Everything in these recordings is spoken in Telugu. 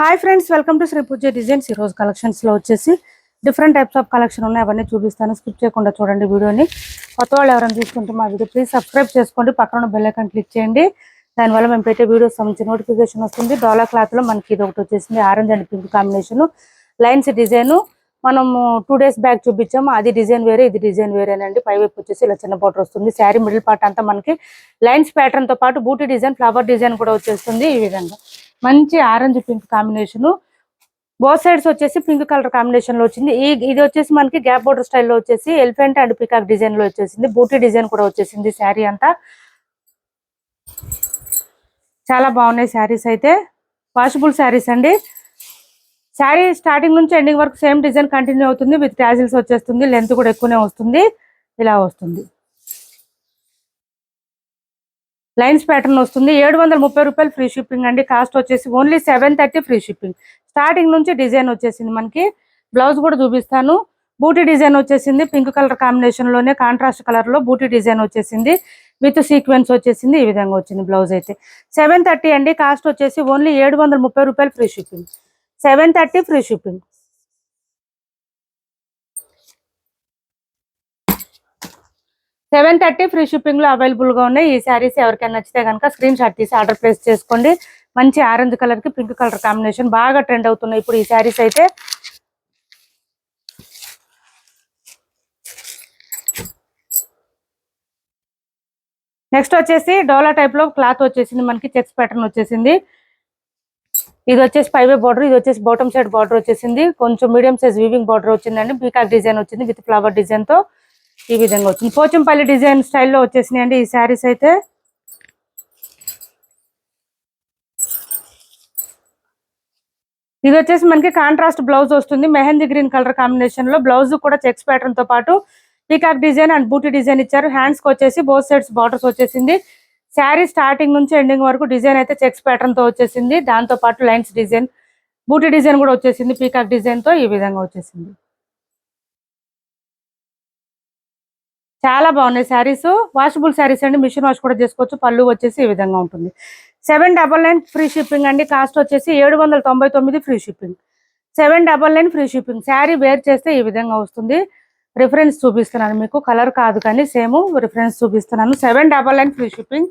Hi friends welcome to Shri Pooja designs ఈ రోజు కలెక్షన్స్లో వచ్చేసి డిఫరెంట్ టైప్స్ ఆఫ్ కలెక్షన్ ఉన్నాయి. అవన్నీ చూపిస్తాను. స్కిప్ చేయకుండా చూడండి వీడియోని. కొత్త వాళ్ళు ఎవరైనా చూసుకుంటే మా వీడియో ప్లీజ్ సబ్స్క్రైబ్ చేసుకోండి. పక్కన బెల్ ఐకాన్ క్లిక్ చేయండి. దానివల్ల మేము పెట్టే వీడియోస్ సంబంధించి నోటిఫికేషన్ వస్తుంది. డోలా క్లాత్లో మనకి ఇది ఒకటి వచ్చేసింది. Orange and pink combination lines design మనము టూ డేస్ బ్యాక్ చూపించాము. అది డిజైన్ వేరే ఇది డిజైన్ వేరేనండి పైవైపు వచ్చేసి ఇలా చిన్న బోర్డర్ వస్తుంది. శారీ మిడిల్ పార్ట్ అంతా మనకి లైన్స్ ప్యాటర్న్తో పాటు బూటీ డిజైన్ ఫ్లవర్ డిజైన్ కూడా వచ్చేస్తుంది ఈ విధంగా. మంచి orange pink combination. Both sides వచ్చేసి పింక్ కలర్ కాంబినేషన్లో వచ్చింది. ఈ ఇది వచ్చేసి మనకి గ్యాప్ బోర్డర్ స్టైల్లో వచ్చేసి ఎలిఫెంట్ అండ్ పికాక్ డిజైన్లో వచ్చేసింది. బూటీ డిజైన్ కూడా వచ్చేసింది శారీ అంతా. చాలా బాగున్నాయి శారీస్ అయితే. వాషబుల్ శారీస్ అండి. శారీ స్టార్టింగ్ నుంచి ఎండింగ్ వరకు సేమ్ డిజైన్ కంటిన్యూ అవుతుంది. విత్ ట్యాజిల్స్ వచ్చేస్తుంది. లెంత్ కూడా ఎక్కువనే వస్తుంది. ఇలా వస్తుంది. లైన్స్ ప్యాటర్న్ వస్తుంది. ఏడు వందల ముప్పై రూపాయలు ఫ్రీ షిప్పింగ్ అండి. కాస్ట్ వచ్చేసి only seven thirty free shipping. Starting నుంచి డిజైన్ వచ్చేసింది మనకి. బ్లౌజ్ కూడా చూపిస్తాను. బూటీ డిజైన్ వచ్చేసింది. పింక్ కలర్ కాంబినేషన్లోనే కాంట్రాస్ట్ కలర్లో బూటీ డిజైన్ వచ్చేసింది. విత్ సీక్వెన్స్ వచ్చేసింది. ఈ విధంగా వచ్చింది బ్లౌజ్ అయితే. సెవెన్ థర్టీ అండి. కాస్ట్ వచ్చేసి ఓన్లీ ఏడు వందల ముప్పై రూపాయలు free shipping. Seven thirty free shipping. Seven thirty free షిప్పింగ్లో అవైలబుల్గా ఉన్నాయి. ఈ శారీస్ ఎవరికైనా నచ్చితే కనుక స్క్రీన్ షాట్ తీసి ఆర్డర్ ప్లేస్ చేసుకోండి. మంచి ఆరెంజ్ కలర్కి పింక్ కలర్ కాంబినేషన్ బాగా ట్రెండ్ అవుతున్నాయి ఇప్పుడు ఈ శారీస్ అయితే. నెక్స్ట్ వచ్చేసి డోలా టైప్లో క్లాత్ వచ్చేసింది. మనకి చెక్స్ ప్యాటర్న్ వచ్చేసింది. ఇది వచ్చేసి పైవే బార్డర్ ఇది వచ్చేసి బాటమ్ సైడ్ బార్డర్ వచ్చేసింది. కొంచెం మీడియం సైజ్ వీవింగ్ బార్డర్ వచ్చిందండి. పీకాక్ డిజైన్ వచ్చింది విత్ ఫ్లవర్ డిజైన్తో ఈ విధంగా వచ్చింది. పోచంపల్లి డిజైన్ స్టైల్లో వచ్చేసినాయి అండి ఈ శారీస్ అయితే ఇది వచ్చేసి మనకి కాంట్రాస్ట్ బ్లౌజ్ వస్తుంది. మెహందీ గ్రీన్ కలర్ కాంబినేషన్లో బ్లౌజ్ కూడా చెక్స్ ప్యాటర్న్తో పాటు peacock design and booty design ఇచ్చారు. హ్యాండ్స్కి వచ్చేసి బోత్ సైడ్స్ బార్డర్స్ వచ్చేసింది. శారీ స్టార్టింగ్ నుంచి ఎండింగ్ వరకు డిజైన్ అయితే చెక్స్ ప్యాటర్న్తో వచ్చేసింది. దాంతో పాటు లైన్స్ డిజైన్ బూటీ డిజైన్ కూడా వచ్చేసింది. పీకాక్ డిజైన్తో ఈ విధంగా వచ్చేసింది. చాలా బాగున్నాయి శారీస్. వాషబుల్ శారీస్ అండి. మిషన్ వాష్ కూడా చేసుకోవచ్చు. పళ్ళు వచ్చేసి ఈ విధంగా ఉంటుంది. Seven double nine free shipping అండి. కాస్ట్ వచ్చేసి ఏడు వందల తొంభై తొమ్మిది free shipping seven double nine free shipping sari wear చేస్తే ఈ విధంగా వస్తుంది. రిఫరెన్స్ చూపిస్తున్నాను మీకు. కలర్ కాదు కానీ సేమ్ రిఫరెన్స్ చూపిస్తున్నాను. Seven double nine free shipping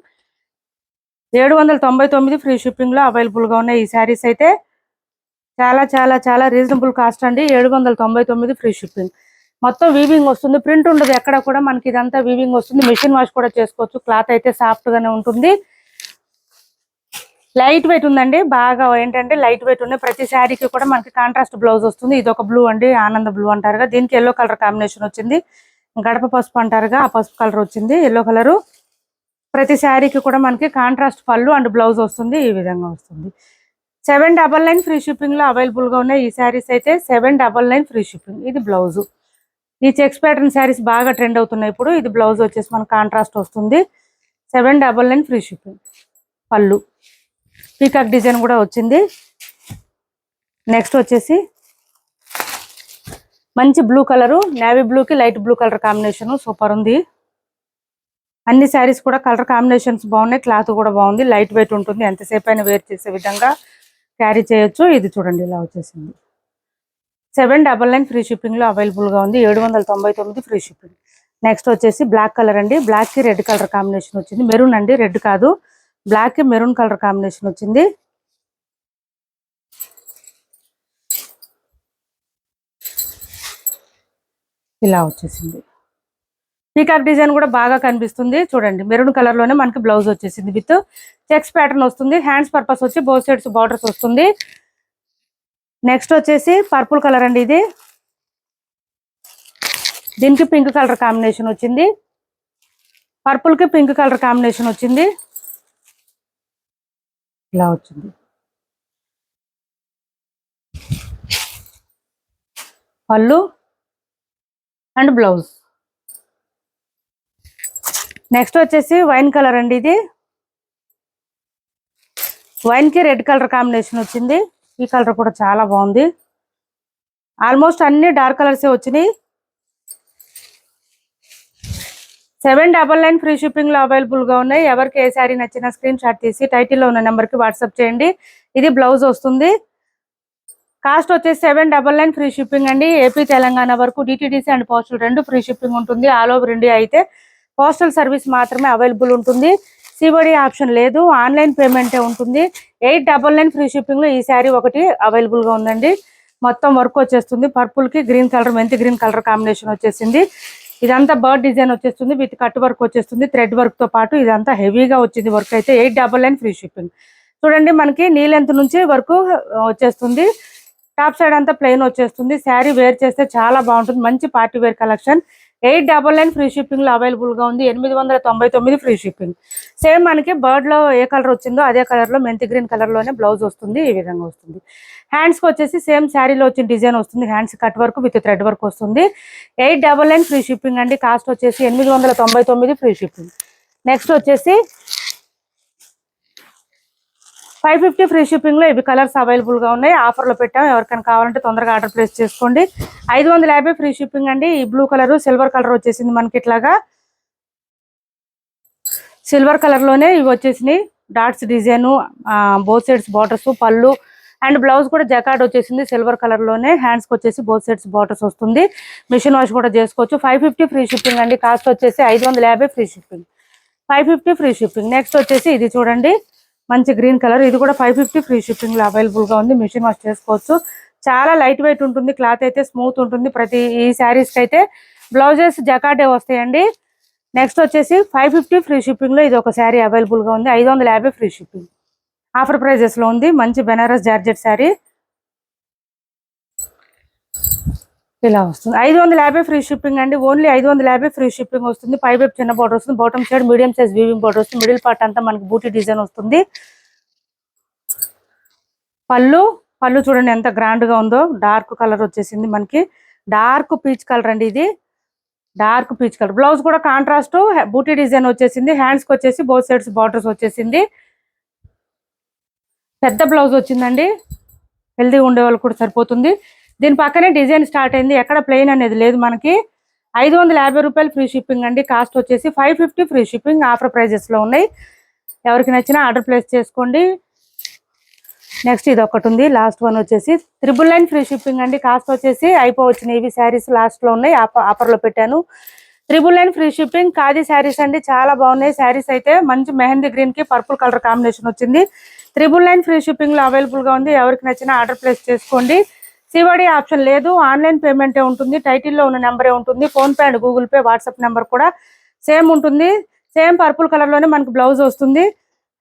ఏడు వందల తొంభై తొమ్మిది ఫ్రీ షిప్పింగ్లో అవైలబుల్గా ఉన్నాయి ఈ శారీస్ అయితే చాలా చాలా చాలా రీజనబుల్ కాస్ట్ అండి. ఏడు వందల తొంభై తొమ్మిది ఫ్రీ షిప్పింగ్ మొత్తం వీవింగ్ వస్తుంది. ప్రింట్ ఉండదు ఎక్కడ కూడా. మనకి ఇదంతా వీవింగ్ వస్తుంది. మిషన్ వాష్ కూడా చేసుకోవచ్చు. క్లాత్ అయితే సాఫ్ట్ గానే ఉంటుంది. లైట్ వెయిట్ ఉందండి. బాగా ఏంటంటే లైట్ వెయిట్ ఉన్నాయి. ప్రతి శారీకి కూడా మనకి కాంట్రాస్ట్ బ్లౌజ్ వస్తుంది. ఇది ఒక బ్లూ అండి. ఆనంద బ్లూ అంటారుగా దీనికి ఎల్లో కలర్ కాంబినేషన్ వచ్చింది. గడప పసుపు అంటారుగా ఆ పసుపు కలర్ వచ్చింది. ఎల్లో కలర్ ప్రతి శారీకి కూడా మనకి కాంట్రాస్ట్ పళ్ళు అండ్ బ్లౌజ్ వస్తుంది. ఈ విధంగా వస్తుంది. సెవెన్ డబల్ నైన్ ఫ్రీ షిప్పింగ్లో లో అవైలబుల్గా ఉన్నాయి ఈ శారీస్ అయితే seven double nine free shipping ఇది బ్లౌజు ఈ చెక్స్ ప్యాటర్న్ శారీస్ బాగా ట్రెండ్ అవుతున్నాయి ఇప్పుడు. ఇది బ్లౌజ్ వచ్చేసి మనకు కాంట్రాస్ట్ వస్తుంది. Seven double nine free shipping. పళ్ళు. పీకాక్ డిజైన్ కూడా వచ్చింది. నెక్స్ట్ వచ్చేసి మంచి బ్లూ కలరు నేవీ బ్లూకి light blue colour combination. Super ఉంది. అన్ని శారీస్ కూడా కలర్ కాంబినేషన్స్ బాగున్నాయి. క్లాత్ కూడా బాగుంది. లైట్ వెయిట్ ఉంటుంది. ఎంతసేపు అయినా వేర్ చేసే విధంగా క్యారీ చేయొచ్చు. ఇది చూడండి ఇలా వచ్చేసింది. సెవెన్ డబల్ నైన్ ఫ్రీ షిప్పింగ్లో ఉంది. ఏడు వందల తొంభై తొమ్మిది ఫ్రీ షిప్పింగ్. నెక్స్ట్ వచ్చేసి బ్లాక్ కలర్ అండి. బ్లాక్కి రెడ్ కలర్ కాంబినేషన్ వచ్చింది. మెరూన్ అండి. రెడ్ కాదు. బ్లాక్కి మెరూన్ కలర్ కాంబినేషన్ వచ్చింది. ఇలా వచ్చేసింది. పీకాక్ డిజైన్ కూడా బాగా కనిపిస్తుంది. చూడండి. మెరూన్ కలర్లోనే మనకి బ్లౌజ్ వచ్చేసింది విత్ చెక్స్ ప్యాటర్న్ వస్తుంది. హ్యాండ్స్ పర్పస్ వచ్చి బోత్ సైడ్స్ బార్డర్స్ వస్తుంది. నెక్స్ట్ వచ్చేసి పర్పుల్ కలర్ అండి ఇది. దీనికి పింక్ కలర్ కాంబినేషన్ వచ్చింది. పర్పుల్కి పింక్ కలర్ కాంబినేషన్ వచ్చింది. ఇలా వచ్చింది. పళ్ళు అండ్ బ్లౌజ్ నెక్స్ట్ వచ్చేసి వైన్ కలర్ అండి ఇది. వైన్కి రెడ్ కలర్ కాంబినేషన్ వచ్చింది. ఈ కలర్ కూడా చాలా బాగుంది. ఆల్మోస్ట్ అన్ని డార్క్ కలర్స్ వచ్చినాయి. సెవెన్ డబల్ నైన్ ఫ్రీ షిప్పింగ్లో అవైలబుల్గా అవైలబుల్గా ఉన్నాయి. ఎవరికి ఏ శారీ నచ్చిన స్క్రీన్ షాట్ తీసి టైటిల్లో ఉన్న నెంబర్కి వాట్సాప్ చేయండి. ఇది బ్లౌజ్ వస్తుంది. కాస్ట్ వచ్చేసి seven double nine free shipping అండి. ఏపీ తెలంగాణ వరకు డిటీడీసీ అండ్ పోస్టల్ రెండు ఫ్రీ షిప్పింగ్ ఉంటుంది. ఆల్ ఓవర్ ఇండియా అయితే పోస్టల్ సర్వీస్ మాత్రమే అవైలబుల్ ఉంటుంది. సిబడి ఆప్షన్ లేదు. ఆన్లైన్ పేమెంటే ఉంటుంది. ఎయిట్ డబల్ నైన్ ఫ్రీ షిప్పింగ్లో ఈ శారీ ఒకటి అవైలబుల్గా ఉందండి. మొత్తం వర్క్ వచ్చేస్తుంది. పర్పుల్కి green colour methi green colour combination వచ్చేసింది. ఇదంతా బర్డ్ డిజైన్ వచ్చేస్తుంది. విత్ కట్ వర్క్ వచ్చేస్తుంది. థ్రెడ్ వర్క్తో పాటు ఇదంతా హెవీగా వచ్చింది వర్క్ అయితే eight double nine free shipping చూడండి మనకి నీ లెంత్ నుంచి వర్క్ వచ్చేస్తుంది. టాప్ సైడ్ అంతా ప్లెయిన్ వచ్చేస్తుంది. శారీ వేర్ చేస్తే చాలా బాగుంటుంది. మంచి party wear collection eight double nine free షిప్పింగ్లో అవైలబుల్గా అవైలబుల్గా ఉంది. ఎనిమిది వందల తొంభై తొమ్మిది ఫ్రీ షిప్పింగ్. సేమ్ మనకి బర్డ్లో ఏ కలర్ వచ్చిందో అదే కలర్లో మెంతి గ్రీన్ కలర్లోనే బ్లౌజ్ వస్తుంది ఈ విధంగా వస్తుంది. హ్యాండ్స్కి వచ్చేసి సేమ్ శారీలో వచ్చిన డిజైన్ వస్తుంది. Hands cut work with thread work వస్తుంది. Eight double nine free shipping అండి. కాస్ట్ వచ్చేసి ఎనిమిది వందల తొంభై తొమ్మిది ఫ్రీ షిప్పింగ్. నెక్స్ట్ వచ్చేసి ఫైవ్ ఫిఫ్టీ ఫ్రీ షిప్పింగ్లో ఇవి కలర్స్ అవైలబుల్గా ఉన్నాయి. ఆఫర్లో పెట్టాం. ఎవరికైనా కావాలంటే తొందరగా ఆర్డర్ ప్లేస్ చేసుకోండి. ఐదు వందల యాభై ఫ్రీ షిప్పింగ్ అండి. ఈ బ్లూ కలర్ సిల్వర్ కలర్ వచ్చేసింది మనకి ఇట్లాగా సిల్వర్ కలర్లోనే ఇవి వచ్చేసినాయి. Dots design both sides borders పళ్ళు అండ్ బ్లౌజ్ కూడా జకాడ్ వచ్చేసింది సిల్వర్ కలర్లోనే వచ్చేసి బోత్ సైడ్స్ బార్డర్స్ వస్తుంది. మిషన్ వాష్ కూడా చేసుకోవచ్చు. ఫైవ్ ఫిఫ్టీ ఫ్రీ షిప్పింగ్ అండి. కాస్ట్ వచ్చేసి ఐదు వందల యాభై free shipping. Five fifty free shipping. Next వచ్చేసి ఇది చూడండి. మంచి గ్రీన్ కలర్. ఇది కూడా ఫైవ్ ఫిఫ్టీ ఫ్రీ షిప్పింగ్లో అవైలబుల్గా ఉంది. మిషన్ వాష్ చేసుకోవచ్చు. చాలా లైట్ వెయిట్ ఉంటుంది. క్లాత్ అయితే స్మూత్ ఉంటుంది. ప్రతి ఈ శారీస్కి అయితే బ్లౌజెస్ జకాటే వస్తాయండి. నెక్స్ట్ వచ్చేసి ఫైవ్ ఫిఫ్టీ ఫ్రీ షిప్పింగ్లో ఇది ఒక శారీ అవైలబుల్గా ఉంది. ఐదు వందల యాభై ఫ్రీ షిప్పింగ్ ఆఫర్ ప్రైజెస్లో ఉంది. మంచి బెనారస్ జార్జెట్ శారీ ఇలా వస్తుంది. ఐదు వందల యాభై ఫ్రీ షిప్పింగ్ అండి. ఓన్లీ ఐదు వందల యాభై ఫ్రీ షిప్పింగ్ వస్తుంది. పై వైపు చిన్న బోర్డర్ వస్తుంది. Bottom side medium size weaving border వస్తుంది. మిడిల్ పార్ట్ అంతా మనకి బూటీ డిజైన్ వస్తుంది. పళ్ళు పళ్ళు చూడండి ఎంత గ్రాండ్గా ఉందో. డార్క్ కలర్ వచ్చేసింది మనకి. డార్క్ పీచ్ కలర్ అండి ఇది. డార్క్ పీచ్ కలర్ బ్లౌజ్ కూడా కాంట్రాస్ట్ బూటీ డిజైన్ వచ్చేసింది. హ్యాండ్స్కి వచ్చేసి బోత్ సైడ్స్ బార్డర్స్ వచ్చేసింది. పెద్ద బ్లౌజ్ వచ్చిందండి. హెల్దీ ఉండే వాళ్ళు కూడా సరిపోతుంది. దీని పక్కనే డిజైన్ స్టార్ట్ అయింది. ఎక్కడ ప్లెయిన్ అనేది లేదు మనకి. ఐదు వందల యాభై రూపాయలు ఫ్రీ షిప్పింగ్ అండి. కాస్ట్ వచ్చేసి five fifty free shipping. Offer ప్రైజెస్లో ఉన్నాయి. ఎవరికి నచ్చినా ఆర్డర్ ప్లేస్ చేసుకోండి. నెక్స్ట్ ఇది ఒకటి ఉంది. లాస్ట్ వన్ వచ్చేసి త్రిబుల్ నైన్ ఫ్రీ షిప్పింగ్ అండి. కాస్ట్ వచ్చేసి అయిపోవచ్చినాయి ఇవి శారీస్ లాస్ట్లో ఉన్నాయి. ఆఫర్లో పెట్టాను. Triple nine free shipping khadi saris అండి. చాలా బాగున్నాయి. శారీస్ అయితే మంచి మెహందీ గ్రీన్కి పర్పుల్ కలర్ కాంబినేషన్ వచ్చింది. త్రిబుల్ నైన్ ఫ్రీ షిప్పింగ్లో అవైలబుల్గా ఉంది. ఎవరికి నచ్చినా ఆర్డర్ ప్లేస్ చేసుకోండి. సివడి ఆప్షన్ లేదు. ఆన్లైన్ పేమెంటే ఉంటుంది. టైటిల్లో ఉన్న నెంబరే ఉంటుంది. PhonePe and Google Pay WhatsApp number కూడా సేమ్ ఉంటుంది. సేమ్ పర్పుల్ కలర్లోనే మనకి బ్లౌజ్ వస్తుంది.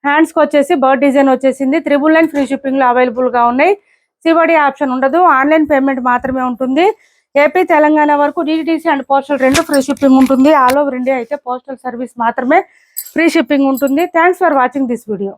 హ్యాండ్స్కి వచ్చేసి బర్డ్ డిజైన్ వచ్చేసింది. త్రిబుల్ నైన్ ఫ్రీ షిప్పింగ్లో అవైలబుల్గా ఉన్నాయి. సివడి ఆప్షన్ ఉండదు. ఆన్లైన్ పేమెంట్ మాత్రమే ఉంటుంది. ఏపీ తెలంగాణ వరకు డిటిసి అండ్ పోస్టల్ రెండు ఫ్రీ షిప్పింగ్ ఉంటుంది. ఆల్ ఓవర్ ఇండియా అయితే పోస్టల్ సర్వీస్ మాత్రమే ఫ్రీ షిప్పింగ్ ఉంటుంది. Thanks for watching this video.